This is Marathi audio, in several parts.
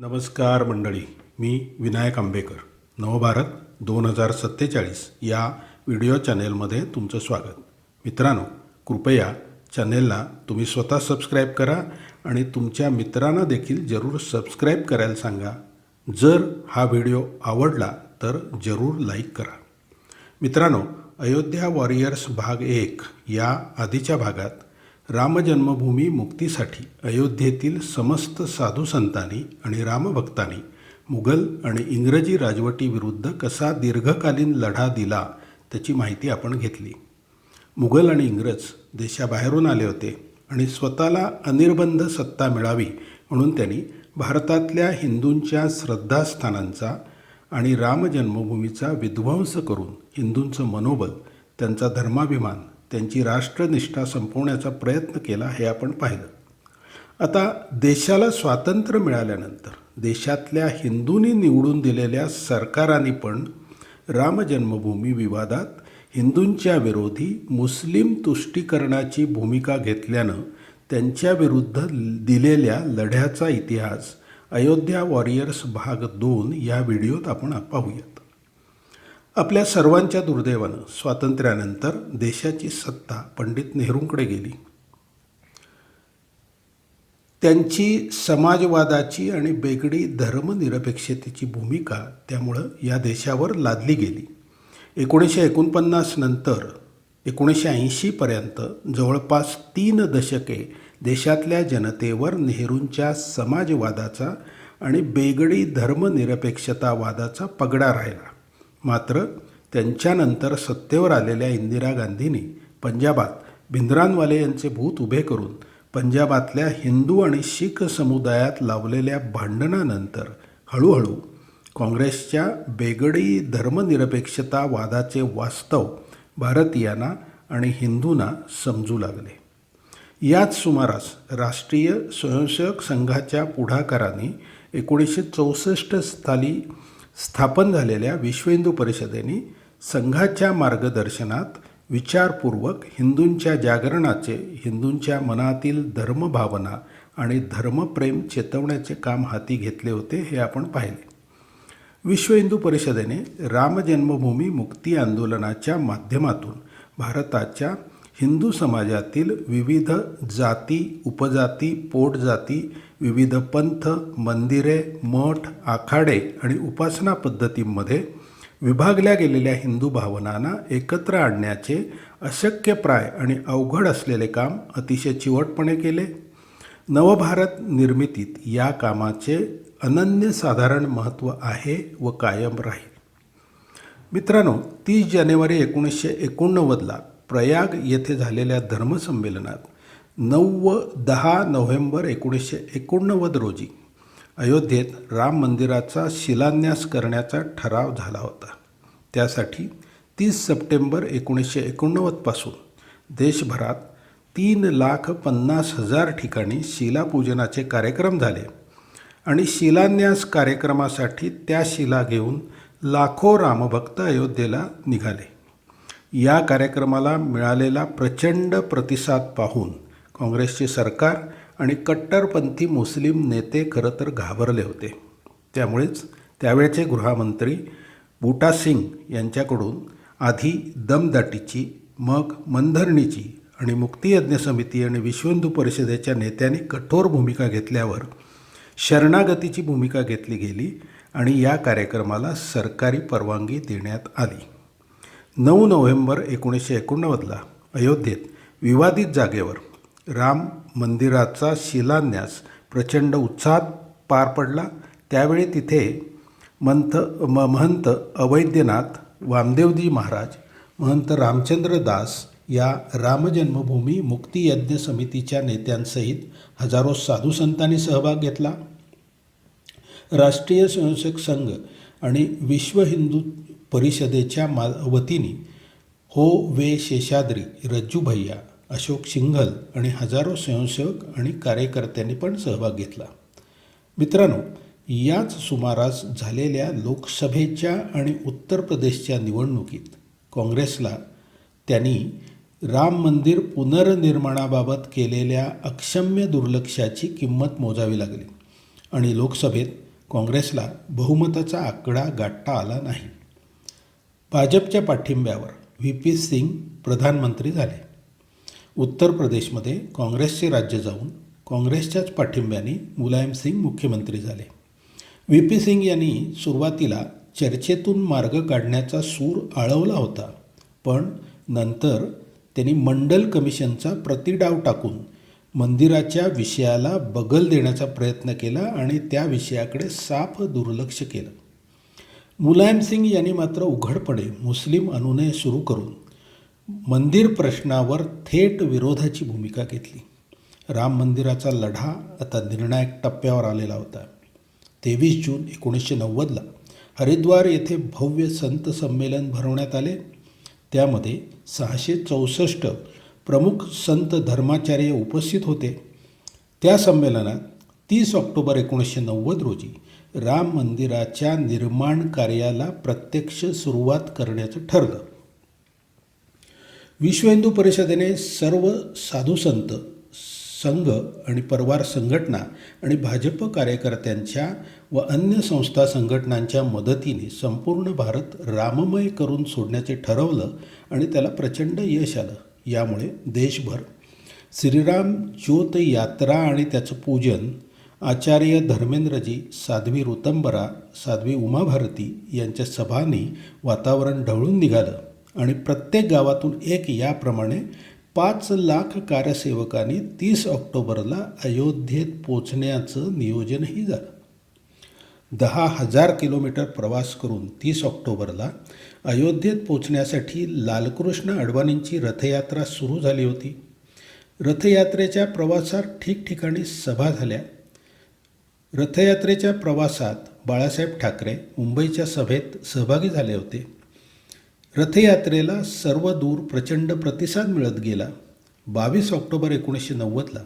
नमस्कार मंडळी मी विनायक आंबेकर. नवभारत दोन हजार सत्तेचाळीस या व्हिडिओ चॅनेलमध्ये तुमचं स्वागत. मित्रांनो कृपया चॅनेलला तुम्ही स्वतः सबस्क्राईब करा आणि तुमच्या मित्रांना देखील जरूर सबस्क्राईब करायला सांगा. जर हा व्हिडिओ आवडला तर जरूर लाईक करा. मित्रांनो अयोध्या वॉरियर्स भाग एक या आधीच्या भागात रामजन्मभूमी मुक्तीसाठी अयोध्येतील समस्त साधू संतांनी आणि रामभक्तांनी मुघल आणि इंग्रजी राजवटीविरुद्ध कसा दीर्घकालीन लढा दिला त्याची माहिती आपण घेतली. मुघल आणि इंग्रज देशाबाहेरून आले होते आणि स्वतःला अनिर्बंध सत्ता मिळावी म्हणून त्यांनी भारतातल्या हिंदूंच्या श्रद्धास्थानांचा आणि रामजन्मभूमीचा विध्वंस करून हिंदूंचं मनोबल त्यांचा धर्माभिमान त्यांची राष्ट्रनिष्ठा संपवण्याचा प्रयत्न केला हे आपण पाहिलं. आता देशाला स्वातंत्र्य मिळाल्यानंतर देशातल्या हिंदूंनी निवडून दिलेल्या सरकारांनी पण रामजन्मभूमी विवादात हिंदूंच्या विरोधी मुस्लिम तुष्टीकरणाची भूमिका घेतल्यानं त्यांच्याविरुद्ध दिलेल्या लढ्याचा इतिहास अयोध्या वॉरियर्स भाग दोन या व्हिडिओत आपण पाहूयात. आपल्या सर्वांच्या दुर्दैवानं स्वातंत्र्यानंतर देशाची सत्ता पंडित नेहरूंकडे गेली. त्यांची समाजवादाची आणि बेगडी धर्मनिरपेक्षतेची भूमिका त्यामुळं या देशावर लादली गेली. एकोणीसशे एकोणपन्नास नंतर एकोणीसशे ऐंशीपर्यंत जवळपास तीन दशके देशातल्या जनतेवर नेहरूंच्या समाजवादाचा आणि बेगडी धर्मनिरपेक्षतावादाचा पगडा राहिला. मात्र त्यांच्यानंतर सत्तेवर आलेल्या इंदिरा गांधींनी पंजाबात भिंद्रानवाले यांचे भूत उभे करून पंजाबातल्या हिंदू आणि शीख समुदायात लावलेल्या भांडणानंतर हळूहळू काँग्रेसच्या बेगडी धर्मनिरपेक्षता वादाचे वास्तव भारतीयांना आणि हिंदूंना समजू लागले. याच सुमारास राष्ट्रीय स्वयंसेवक संघाच्या पुढाकाराने एकोणीसशे चौसष्ट साली स्थापन झालेल्या विश्व हिंदू परिषदेने संघाच्या मार्गदर्शनात विचारपूर्वक हिंदूंच्या जागरणाचे हिंदूंच्या मनातील धर्मभावना आणि धर्मप्रेम चेतवण्याचे काम हाती घेतले होते हे आपण पाहिले. विश्व हिंदू परिषदेने रामजन्मभूमी मुक्ती आंदोलनाच्या माध्यमातून भारताच्या हिंदू समाजातील विविध जाती उपजाती पोटजाती विविध पंथ मंदिरे मठ आखाडे आणि उपासना पद्धतींमध्ये विभागल्या गेलेल्या हिंदू भावनांना एकत्र आणण्याचे अशक्यप्राय आणि अवघड असलेले काम अतिशय चिवटपणे केले. नवभारत निर्मितीत या कामाचे अनन्यसाधारण महत्त्व आहे व कायम राहील. मित्रांनो तीस जानेवारी एकोणीसशे एकोणनव्वदला प्रयाग येथे झालेल्या धर्मसंमेलनात नऊ व दहा नोव्हेंबर एकोणीसशे एकोणनव्वद रोजी अयोध्येत राम मंदिराचा शिलान्यास करण्याचा ठराव झाला होता. त्यासाठी तीस सप्टेंबर एकोणीसशे एकोणनव्वदपासून देशभरात तीन लाख पन्नास हजार ठिकाणी शिलापूजनाचे कार्यक्रम झाले आणि शिलान्यास कार्यक्रमासाठी त्या शिला घेऊन लाखो रामभक्त अयोध्येला निघाले. या कार्यक्रमाला मिळालेला प्रचंड प्रतिसाद पाहून काँग्रेसचे सरकार आणि कट्टरपंथी मुस्लिम नेते खरं तर घाबरले होते. त्यामुळेच त्यावेळचे गृहमंत्री बुटा सिंग यांच्याकडून आधी दमदाटीची मग मनधरणीची आणि मुक्तियज्ञ समिती आणि विश्व हिंदू परिषदेच्या नेत्यांनी कठोर भूमिका घेतल्यावर शरणागतीची भूमिका घेतली गेली आणि या कार्यक्रमाला सरकारी परवानगी देण्यात आली. नऊ नोव्हेंबर एकोणीसशे एकोणनव्वदला अयोध्येत विवादित जागेवर राम मंदिराचा शिलान्यास प्रचंड उत्साहात पार पडला. त्यावेळी तिथे मंथ म महंत अवैद्यनाथ वामदेवजी महाराज महंत रामचंद्र दास या रामजन्मभूमी मुक्तियज्ञ समितीच्या नेत्यांसहित हजारो साधू संतांनी सहभाग घेतला. राष्ट्रीय स्वयंसेवक संघ आणि विश्व हिंदू परिषदेच्या मा वतीने हो वे शेषाद्री रज्जू भैया अशोक सिंघल आणि हजारो स्वयंसेवक आणि कार्यकर्त्यांनी पण सहभाग घेतला. मित्रांनो याच सुमारास झालेल्या लोकसभेच्या आणि उत्तर प्रदेशच्या निवडणुकीत काँग्रेसला त्यांनी राम मंदिर पुनर्निर्माणाबाबत केलेल्या अक्षम्य दुर्लक्षाची किंमत मोजावी लागली आणि लोकसभेत काँग्रेसला बहुमताचा आकडा गाठता आला नाही. भाजपच्या पाठिंब्यावर व्ही पी सिंग प्रधानमंत्री झाले. उत्तर प्रदेशमध्ये काँग्रेसचे राज्य जाऊन काँग्रेसच्याच पाठिंब्याने मुलायम सिंग मुख्यमंत्री झाले. व्ही पी सिंग यांनी सुरुवातीला चर्चेतून मार्ग काढण्याचा सूर आळवला होता पण नंतर त्यांनी मंडल कमिशनचा प्रतिडाव टाकून मंदिराच्या विषयाला बगल देण्याचा प्रयत्न केला आणि त्या विषयाकडे साफ दुर्लक्ष केलं. मुलायम सिंग यांनी मात्र उघडपणे मुस्लिम अनुनय सुरू करून मंदिर प्रश्नावर थेट विरोधाची भूमिका घेतली. राम मंदिराचा लढा आता निर्णायक टप्प्यावर आलेला होता. तेवीस जून एकोणीसशे नव्वदला हरिद्वार येथे भव्य संत संमेलन भरवण्यात आले. त्यामध्ये सहाशे चौसष्ट प्रमुख संत धर्माचार्य उपस्थित होते. त्या संमेलनात तीस ऑक्टोबर एकोणीसशे नव्वद रोजी राम मंदिराच्या निर्माण कार्याला प्रत्यक्ष सुरुवात करण्याचं ठरलं. विश्व हिंदू परिषदेने सर्व साधुसंत संघ आणि परवार संघटना आणि भाजप कार्यकर्त्यांच्या व अन्य संस्था संघटनांच्या मदतीने संपूर्ण भारत राममय करून सोडण्याचे ठरवलं आणि त्याला प्रचंड यश आलं. यामुळे देशभर श्रीराम ज्योत यात्रा आणि त्याचं पूजन आचार्य धर्मेंद्रजी साध्वी ऋतंबरा साध्वी उमाभारती यांच्या सभांनी वातावरण ढवळून निघालं आणि प्रत्येक गावातून एक याप्रमाणे पाच लाख कार्यसेवकांनी तीस ऑक्टोबरला अयोध्येत पोचण्याचं नियोजनही झालं. दहा हजार किलोमीटर प्रवास करून तीस ऑक्टोबरला अयोध्येत पोचण्यासाठी लालकृष्ण अडवाणींची रथयात्रा सुरू झाली होती. रथयात्रेच्या प्रवासात ठिकठिकाणी सभा झाल्या. रथयात्रेच्या प्रवासात बाळासाहेब ठाकरे मुंबईच्या सभेत सहभागी झाले होते. रथयात्रेला सर्व दूर प्रचंड प्रतिसाद मिळत गेला. बावीस ऑक्टोबर एकोणीसशे नव्वदला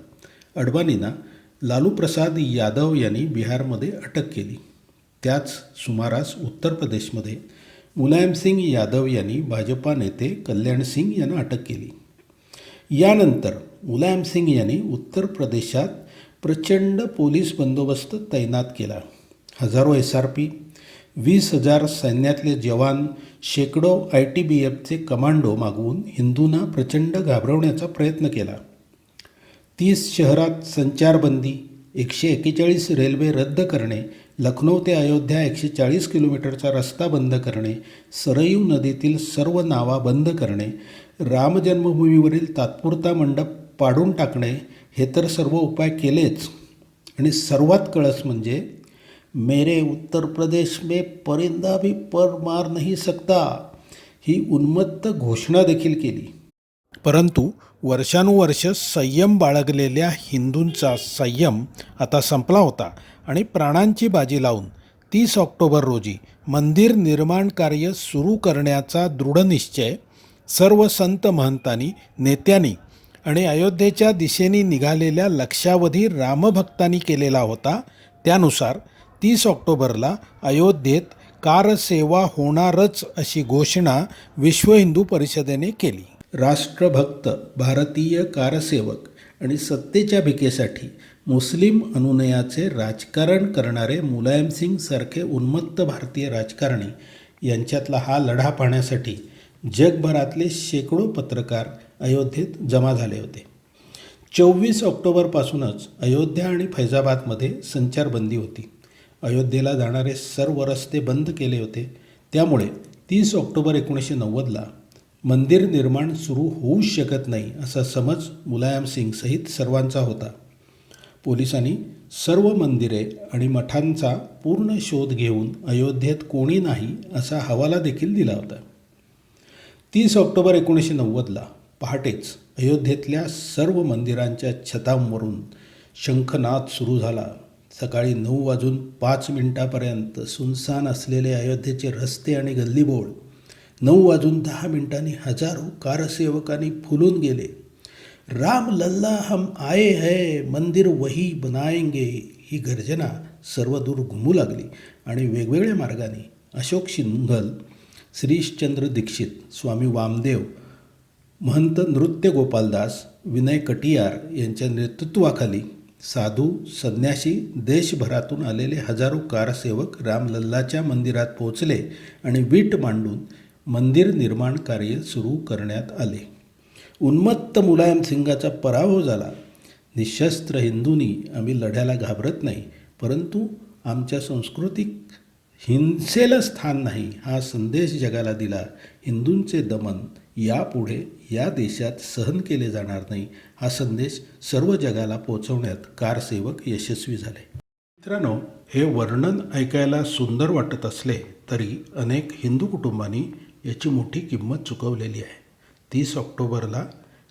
अडवाणींना लालू प्रसाद यादव यांनी बिहारमध्ये अटक केली. त्याच सुमारास उत्तर प्रदेशमध्ये मुलायमसिंग यादव यांनी भाजपा नेते कल्याण सिंग यांना अटक केली. यानंतर मुलायमसिंग यांनी उत्तर प्रदेशात प्रचंड पोलीस बंदोबस्त तैनात केला. हजारो एस आर पी वीस हजार सैन्यातले जवान शेकडो आय टी बी एफचे कमांडो मागवून हिंदूंना प्रचंड घाबरवण्याचा प्रयत्न केला. तीस शहरात संचारबंदी एकशे एक्केचाळीस रेल्वे रद्द करणे लखनौ ते अयोध्या एकशे चाळीस किलोमीटरचा रस्ता बंद करणे सरयू नदीतील सर्व नावा बंद करणे राम जन्मभूमीवरील तात्पुरता मंडप पाडून टाकणे हे तर सर्व उपाय केलेच. आणि सर्वात कळस म्हणजे मेरे उत्तर प्रदेश में परिंदा भी पर मार नहीं सकता ही उन्मत्त घोषणा देखील केली. परंतु वर्षानुवर्ष संयम बाळगलेल्या हिंदूंचा संयम आता संपला होता आणि प्राणांची बाजी लावून तीस ऑक्टोबर रोजी मंदिर निर्माण कार्य सुरू करण्याचा दृढनिश्चय सर्व संत महंतांनी नेत्यांनी आणि अयोध्येच्या दिशेने निघालेल्या लक्षावधी रामभक्तांनी केलेला होता त्यानुसार तीस ऑक्टोबरला अयोध्येत कारसेवा होणारच अशी घोषणा विश्व हिंदू परिषदेने केली. राष्ट्रभक्त भारतीय कारसेवक आणि सत्तेच्या भिकेसाठी मुस्लिम अनुनयाचे राजकारण करणारे मुलायमसिंग सारखे उन्मत्त भारतीय राजकारणी यांच्यातला हा लढा पाहण्यासाठी जगभरातले शेकडो पत्रकार अयोध्येत जमा झाले होते. चोवीस ऑक्टोबरपासूनच अयोध्या आणि फैजाबादमध्ये संचारबंदी होती. अयोध्येला जाणारे सर्व रस्ते बंद केले होते. त्यामुळे तीस ऑक्टोबर एकोणीसशे नव्वदला मंदिर निर्माण सुरू होऊच शकत नाही असा समज मुलायम सिंगसहित सर्वांचा होता. पोलिसांनी सर्व मंदिरे आणि मठांचा पूर्ण शोध घेऊन अयोध्येत कोणी नाही असा हवाला देखील दिला होता. तीस ऑक्टोबर एकोणीसशे नव्वदला पहाटेच अयोध्येतल्या सर्व मंदिरांच्या छतांवरून शंखनाद सुरू झाला. सकाळी नऊ वाजून पाच मिनिटापर्यंत सुनसान असलेले अयोध्येचे रस्ते आणि गल्लीबोळ. नऊ वाजून दहा मिनिटांनी हजारो कारसेवकांनी फुलून गेले. राम लल्ला हम आए है मंदिर वही बनाएंगे ही गर्जना सर्वदूर घुमू लागली आणि वेगवेगळ्या मार्गाने अशोक सिंघल श्रीशचंद्र दीक्षित स्वामी वामदेव महंत नृत्य गोपालदास विनय कटियार यांच्या नेतृत्वाखाली साधू संन्याशी देशभरातून आलेले हजारो कारसेवक रामलल्लाच्या मंदिरात पोहोचले आणि वीट मांडून मंदिर निर्माण कार्य सुरू करण्यात आले. उन्मत्त मुलायम सिंगाचा पराभव झाला. निशस्त्र हिंदूंनी आम्ही लढ्याला घाबरत नाही परंतु आमच्या संस्कृतिक हिंसेला स्थान नाही हा संदेश जगाला दिला. हिंदूंचे दमन यापुढे या देशात सहन केले जाणार नाही हा संदेश सर्व जगाला पोचवण्यात कारसेवक यशस्वी झाले. मित्रांनो हे वर्णन ऐकायला सुंदर वाटत असले तरी अनेक हिंदू कुटुंबांनी याची मोठी किंमत चुकवलेली आहे. तीस ऑक्टोबरला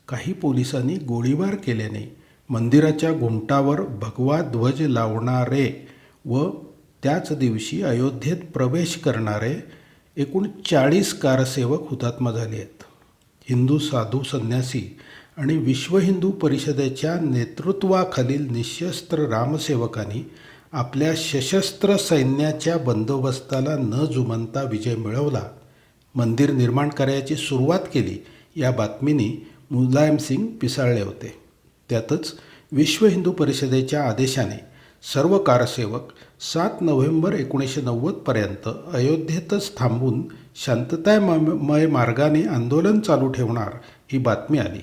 काही पोलिसांनी गोळीबार केल्याने मंदिराच्या घुमटावर भगवा ध्वज लावणारे व त्याच दिवशी अयोध्येत प्रवेश करणारे एकूण चाळीस कारसेवक हुतात्मा झाले आहेत. हिंदू साधू संन्यासी आणि विश्व हिंदू परिषदेच्या नेतृत्वाखालील निशस्त्र रामसेवकांनी आपल्या सशस्त्र सैन्याच्या बंदोबस्ताला न जुमानता विजय मिळवला. मंदिर निर्माण कार्याची सुरुवात केली या बातमीने मुलायम सिंग पिसाळले होते. त्यातच विश्व हिंदू परिषदेच्या आदेशाने सर्व कारसेवक सात नोव्हेंबर एकोणीसशे नव्वदपर्यंत अयोध्येतच थांबून शांततामय मार्गाने आंदोलन चालू ठेवणार ही बातमी आली.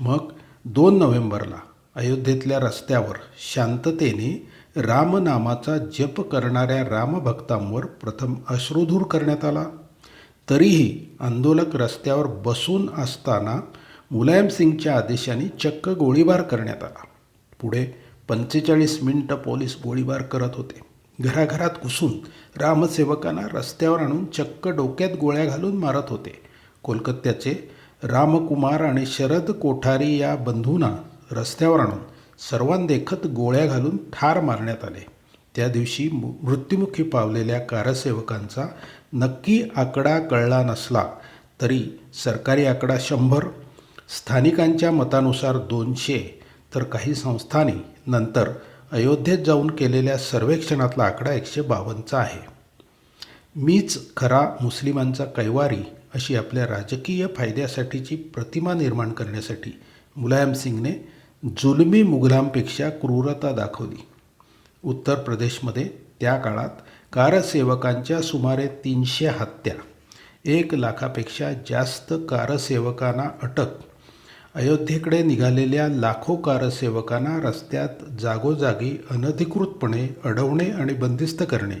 मग दोन नोव्हेंबरला अयोध्येतल्या रस्त्यावर शांततेने रामनामाचा जप करणाऱ्या रामभक्तांवर प्रथम अश्रुधूर करण्यात आला. तरीही आंदोलक रस्त्यावर बसून असताना मुलायमसिंगच्या आदेशाने चक्क गोळीबार करण्यात आला. पुढे पंचेचाळीस मिनिटं पोलीस गोळीबार करत होते. घराघरात घुसून रामसेवकांना रस्त्यावर आणून चक्क डोक्यात गोळ्या घालून मारत होते. कोलकात्याचे रामकुमार आणि शरद कोठारी या बंधूंना रस्त्यावर आणून सर्वांदेखत गोळ्या घालून ठार मारण्यात आले. त्या दिवशी मृत्युमुखी पावलेल्या कारसेवकांचा नक्की आकडा कळला नसला तरी सरकारी आकडा शंभर स्थानिकांच्या मतानुसार दोनशे तर काही संस्थांनी नंतर अयोध्येत जाऊन केलेल्या सर्वेक्षणातला आकडा एकशे बावन्नचा आहे. मीच खरा मुस्लिमांचा कैवारी अशी आपल्या राजकीय फायद्यासाठीची प्रतिमा निर्माण करण्यासाठी मुलायम सिंगने जुलमी मुघलांपेक्षा क्रूरता दाखवली. उत्तर प्रदेशमध्ये त्या काळात कारसेवकांच्या सुमारे तीनशे हत्या एक लाखापेक्षा जास्त कारसेवकांना अटक अयोध्येकडे निघालेल्या लाखो कारसेवकांना रस्त्यात जागोजागी अनधिकृतपणे अडवणे आणि बंदिस्त करणे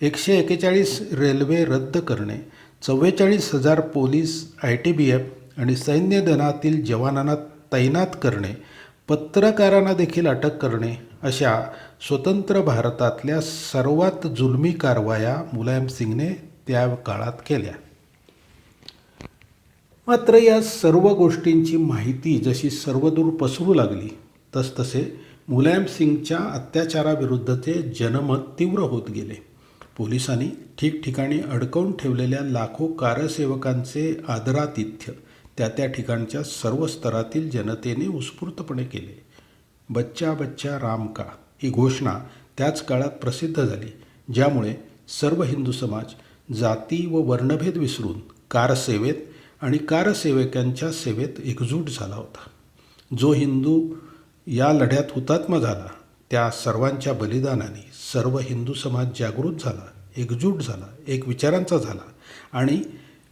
एकशे एकेचाळीस रेल्वे रद्द करणे चव्वेचाळीस हजार police I T B F आणि सैन्य दलातील जवानांना तैनात करणे पत्रकारांना देखील अटक करणे अशा स्वतंत्र भारतातल्या सर्वात जुलमी कारवाया मुलायम सिंगने त्या काळात केल्या. मात्र या सर्व गोष्टींची माहिती जशी सर्वदूर पसरू लागली तसतसे मुलायमसिंगच्या अत्याचाराविरुद्धचे जनमत तीव्र होत गेले. पोलिसांनी ठिकठिकाणी अडकवून ठेवलेल्या लाखो कारसेवकांचे आदरातिथ्य त्या त्या ठिकाणच्या सर्व स्तरातील जनतेने उत्स्फूर्तपणे केले. बच्चा बच्चा राम का ही घोषणा त्याच काळात प्रसिद्ध झाली ज्यामुळे सर्व हिंदू समाज जाती व वर्णभेद विसरून कारसेवेत आणि कारसेवकांच्या सेवेत एकजूट झाला होता. जो हिंदू या लढ्यात हुतात्मा झाला त्या सर्वांच्या बलिदानाने सर्व हिंदू समाज जागृत झाला एकजूट झाला एक विचारांचा झाला. आणि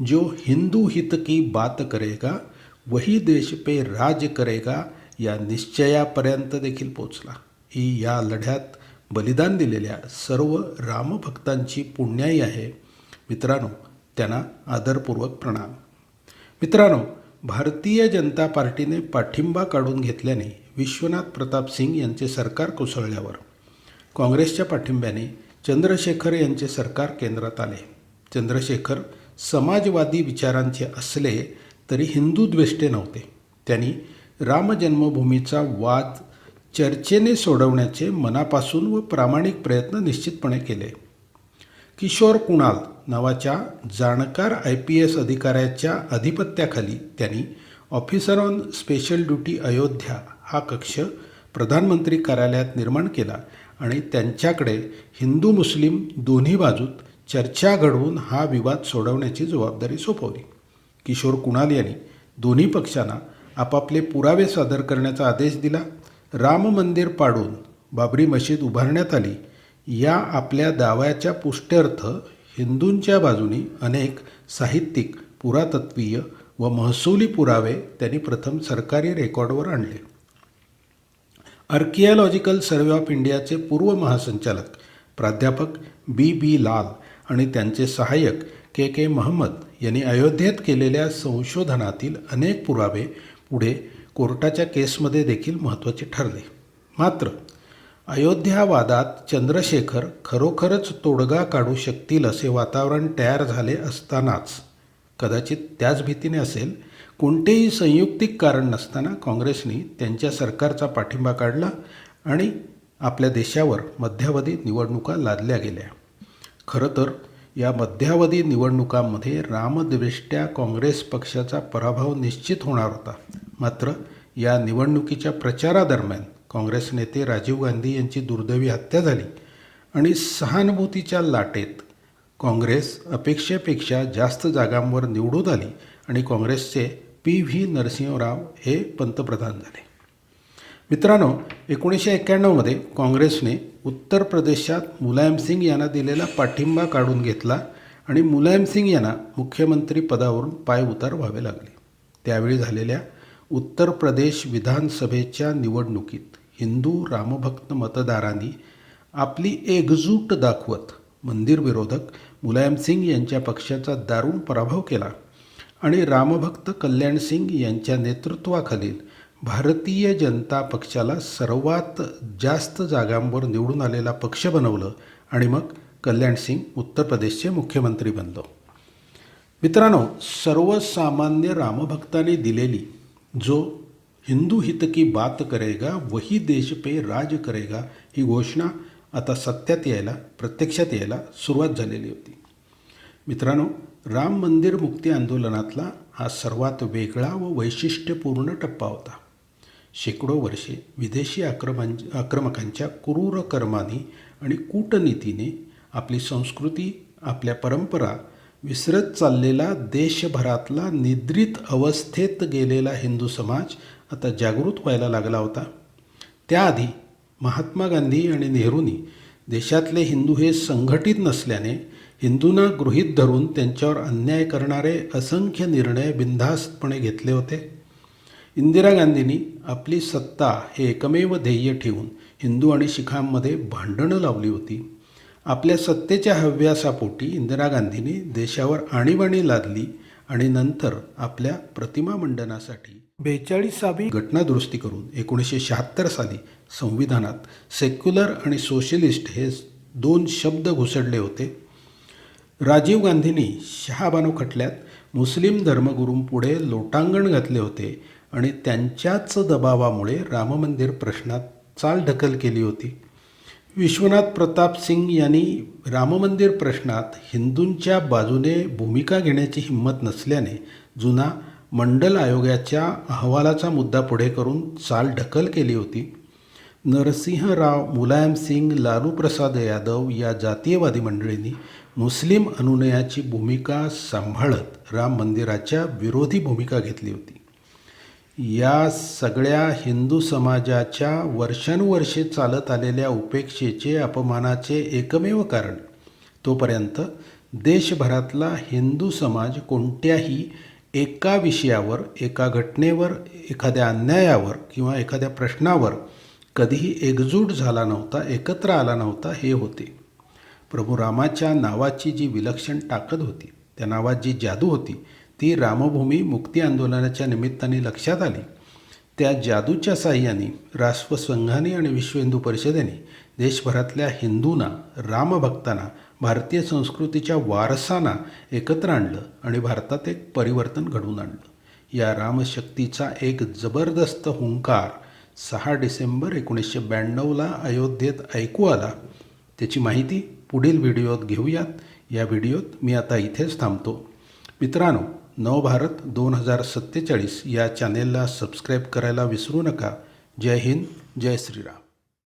जो हिंदू हित की बात करेगा वही देश पे राज करेगा या निश्चयापर्यंत देखील पोचला ही या लढ्यात बलिदान दिलेल्या सर्व रामभक्तांची पुण्याई आहे. मित्रांनो त्यांना आदरपूर्वक प्रणाम. मित्रांनो भारतीय जनता पार्टीने पाठिंबा काढून घेतल्याने विश्वनाथ प्रताप सिंग यांचे सरकार कोसळल्यावर काँग्रेसच्या पाठिंब्याने चंद्रशेखर यांचे सरकार केंद्रात आले. चंद्रशेखर समाजवादी विचारांचे असले तरी हिंदू द्वेष्टे नव्हते. त्यांनी रामजन्मभूमीचा वाद चर्चेने सोडवण्याचे मनापासून व प्रामाणिक प्रयत्न निश्चितपणे केले. किशोर कुणाल नावाच्या जाणकार आय पी एस अधिकाऱ्याच्या अधिपत्याखाली त्यांनी officer on special duty Ayodhya हा कक्ष प्रधानमंत्री कार्यालयात निर्माण केला आणि त्यांच्याकडे हिंदू मुस्लिम दोन्ही बाजूत चर्चा घडवून हा विवाद सोडवण्याची जबाबदारी सोपवली. किशोर कुणाल यांनी दोन्ही पक्षांना आपापले पुरावे सादर करण्याचा आदेश दिला. राम मंदिर पाडून बाबरी मशीद उभारण्यात आली. या आपल्या दाव्याच्या पुष्ट्यर्थ हिंदूंच्या बाजूनी अनेक साहित्यिक पुरातत्वीय व महसुली पुरावे त्यांनी प्रथम सरकारी रेकॉर्डवर आणले. आर्किओलॉजिकल सर्वे ऑफ इंडियाचे पूर्व महासंचालक प्राध्यापक बी बी लाल आणि त्यांचे सहाय्यक के के महम्मद यांनी अयोध्येत केलेल्या संशोधनातील अनेक पुरावे पुढे कोर्टाच्या केसमध्ये देखील महत्त्वाचे ठरले. मात्र अयोध्या वादात चंद्रशेखर खरोखरच तोडगा काढू शकतील असे वातावरण तयार झाले असतानाच कदाचित त्याच भीतीने असेल कोणतेही संयुक्तिक कारण नसताना काँग्रेसने त्यांच्या सरकारचा पाठिंबा काढला आणि आपल्या देशावर मध्यावधी निवडणुका लादल्या गेल्या. खरं तर या मध्यावधी निवडणुकांमध्ये रामदृष्ट्या काँग्रेस पक्षाचा पराभव निश्चित होणार होता. मात्र या निवडणुकीच्या प्रचारादरम्यान काँग्रेस नेते राजीव गांधी यांची दुर्दैवी हत्या झाली आणि सहानुभूतीच्या लाटेत काँग्रेस अपेक्षेपेक्षा जास्त जागांवर निवडून आली आणि काँग्रेसचे पी व्ही नरसिंहराव हे पंतप्रधान झाले. मित्रांनो एकोणीसशे एक्क्याण्णवमध्ये काँग्रेसने उत्तर प्रदेशात मुलायमसिंग यांना दिलेला पाठिंबा काढून घेतला आणि मुलायमसिंग यांना मुख्यमंत्री पदावरून पायउतार व्हावे लागले. त्यावेळी झालेल्या उत्तर प्रदेश विधानसभेच्या निवडणुकीत हिंदू रामभक्त मतदारांनी आपली एकजूट दाखवत मंदिर विरोधक मुलायमसिंग यांच्या पक्षाचा दारुण पराभव केला आणि रामभक्त कल्याणसिंग यांच्या नेतृत्वाखालील भारतीय जनता पक्षाला सर्वात जास्त जागांवर निवडून आलेला पक्ष बनवलं आणि मग कल्याणसिंग उत्तर प्रदेशचे मुख्यमंत्री बनलो. मित्रांनो सर्वसामान्य रामभक्तांनी दिलेली जो हिंदू हित की बात करेगा वही देश पे राज करेगा ही घोषणा आता सत्यात यायला प्रत्यक्षात यायला सुरुवात झालेली होती. मित्रांनो राम मंदिर मुक्ती आंदोलनातला हा सर्वात वेगळा व वैशिष्ट्यपूर्ण टप्पा होता. शेकडो वर्षे विदेशी आक्रमण आक्रमकांच्या क्रूर कर्माने आणि कूटनीतीने आपली संस्कृती आपल्या परंपरा विसरत चाललेला देशभरातला निद्रित अवस्थेत गेलेला हिंदू समाज आता जागृत व्हायला लागला होता. त्याआधी महात्मा गांधी आणि नेहरूंनी देशातले हिंदू हे संघटित नसल्याने हिंदूंना गृहीत धरून त्यांच्यावर अन्याय करणारे असंख्य निर्णय बिनधास्तपणे घेतले होते. इंदिरा गांधींनी आपली सत्ता हे एकमेव ध्येय ठेवून हिंदू आणि शिखांमध्ये भांडणं लावली होती. आपल्या सत्तेच्या हव्यासापोटी इंदिरा गांधींनी देशावर आणीबाणी लादली आणि नंतर आपल्या प्रतिमा मंडनासाठी बेचाळीसावी घटनादुरुस्ती करून एकोणीसशे शहात्तर साली संविधानात सेक्युलर आणि सोशलिस्ट हे दोन शब्द घुसडले होते. राजीव गांधींनी शहाबानो खटल्यात मुस्लिम धर्मगुरूंपुढे लोटांगण घातले होते आणि त्यांच्याच दबावामुळे राममंदिर प्रश्नात चालढकल केली होती. विश्वनाथ प्रताप सिंग यांनी राममंदिर प्रश्नात हिंदूंच्या बाजूने भूमिका घेण्याची हिंमत नसल्याने जुना मंडल आयोगाच्या अहवालाचा मुद्दा पुढे करून चाल ढकल केली होती. नरसिंहराव मुलायमसिंग लालू प्रसाद यादव या जातीयवादी मंडळींनी मुस्लिम अनुनयाची भूमिका सांभाळत राम मंदिराच्या विरोधी भूमिका घेतली होती. या सगळ्या हिंदू समाजाच्या वर्षानुवर्षे चालत आलेल्या उपेक्षेचे अपमानाचे एकमेव कारण तोपर्यंत देशभरातला हिंदू समाज कोणत्याही एका विषयावर एका घटनेवर एखाद्या अन्यायावर किंवा एखाद्या प्रश्नावर कधीही एकजूट झाला नव्हता एकत्र आला नव्हता हे होते. प्रभू रामाच्या नावाची जी विलक्षण ताकद होती त्या नावात जी जादू होती ती रामभूमी मुक्ती आंदोलनाच्या निमित्ताने लक्षात आली. त्या जादूच्या साह्याने राष्ट्रसंघाने आणि विश्व हिंदू परिषदेने देशभरातल्या हिंदूंना रामभक्तांना भारतीय संस्कृतीच्या वारसांना एकत्र आणलं आणि भारतात एक परिवर्तन घडवून आणलं. या रामशक्तीचा एक जबरदस्त हुंकार सहा डिसेंबर एकोणीसशे ब्याण्णवला अयोध्येत ऐकू आला. त्याची माहिती पुढील व्हिडिओत घेऊयात. या व्हिडिओत मी आता इथेच थांबतो. मित्रांनो नवभारत दोन हजार सत्तेचाळीस या चॅनेलला सबस्क्राईब करायला विसरू नका. जय हिंद जय श्रीराम.